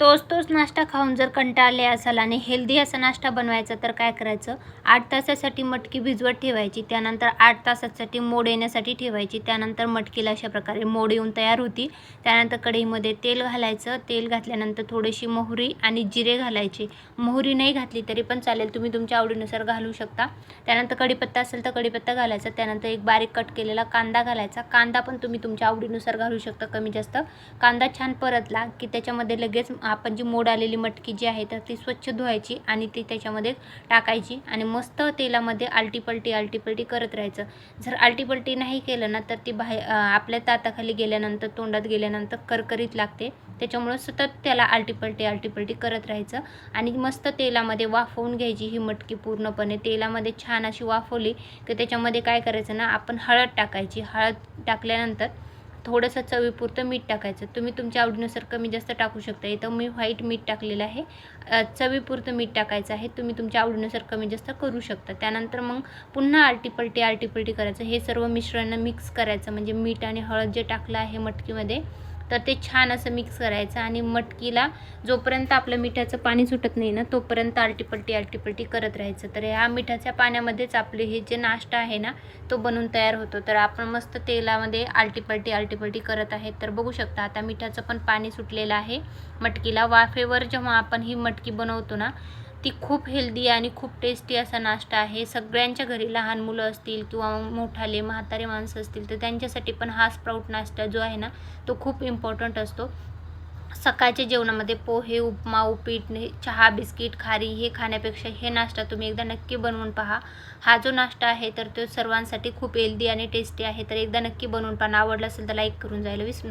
तोच तोच नाश्ता खाऊन जर कंटाळले असाल आणि हेल्दी असा नाश्ता बनवायचा तर काय करायचं? आठ तासासाठी मटकी भिजवत ठेवायची त्यानंतर आठ तासासाठी मोड येण्यासाठी ठेवायची त्यानंतर मटकीला अशा प्रकारे मोड येऊन तयार होती. त्यानंतर कढईमध्ये तेल घालायचं तेल घातल्यानंतर थोडीशी मोहरी आणि जिरे घालायचे. मोहरी नाही घातली तरी पण चालेल तुम्ही तुमच्या आवडीनुसार घालू शकता. त्यानंतर कढीपत्ता असेल तर कढीपत्ता घालायचा त्यानंतर एक बारीक कट केलेला कांदा घालायचा. कांदा पण तुम्ही तुमच्या आवडीनुसार घालू शकता कमी जास्त. कांदा छान परतला की त्याच्यामध्ये लगेच आपण जी मोड आलेली मटकी जी आहे तर ती स्वच्छ धुवायची आणि ती त्याच्यामध्ये टाकायची आणि मस्त तेलामध्ये आलटीपलटी आलटीपलटी करत राहायचं. जर आलटीपलटी नाही केलं ना तर ती बाहेर आपल्या ताताखाली गेल्यानंतर तोंडात गेल्यानंतर करकरीत लागते. त्याच्यामुळं सतत त्याला आलटीपलटी आलटीपलटी करत राहायचं आणि मस्त तेलामध्ये वाफवून घ्यायची ही मटकी पूर्णपणे. तेलामध्ये छान अशी वाफवली की त्याच्यामध्ये काय करायचं ना आपण हळद टाकायची. हळद टाकल्यानंतर थोडंसं चवीपुरतं मीठ टाकायचं. तुम्ही तुमच्या आवडीनुसार कमी जास्त टाकू शकता. इथं मी व्हाईट मीठ टाकलेलं आहे. चवीपुरतं मीठ टाकायचं आहे. तुम्ही तुमच्या आवडीनुसार कमी जास्त करू शकता. त्यानंतर मग पुन्हा आलटीपलटी आलटीपलटी करायचं. हे सर्व मिश्रण मिक्स करायचं. म्हणजे मीठ आणि हळद जे टाकलं आहे मटकीमध्ये तर ते छान असं मिक्स करायचं आणि मटकीला जोपर्यंत आपलं मिठाचं पाणी सुटत नाही ना तोपर्यंत आलटीपलटी आलटीपलटी करत राहायचं. तर ह्या मिठाच्या पाण्यामध्येच आपले हे जे नाश्ता आहे ना तो बनून तयार होतो. तर आपण मस्त तेलामध्ये आलटीपलटी आलटीपलटी करत आहे तर बघू शकता आता मिठाचं पण पाणी सुटलेलं आहे. मटकीला वाफेवर जेव्हा आपण ही मटकी बनवतो ना ती खूप हेल्दी आणि खूप टेस्टी असा नाश्ता आहे. सगळ्यांच्या घरी लहान मुलं असतील किंवा मोठाले म्हातारे माणसं असतील तर त्यांच्यासाठी पण हा स्प्राऊट नाश्ता जो आहे ना तो खूप इम्पॉर्टंट असतो. सकाळच्या जेवणामध्ये पोहे उपमा उपीट चहा बिस्किट खारी हे खाण्यापेक्षा हे नाश्ता तुम्ही एकदा नक्की बनवून पहा. हा जो नाश्ता आहे तर तो सर्वांसाठी खूप हेल्दी आणि टेस्टी आहे. तर एकदा नक्की बनवून पहा. आवडला असेल तर लाईक करून जायला विसरू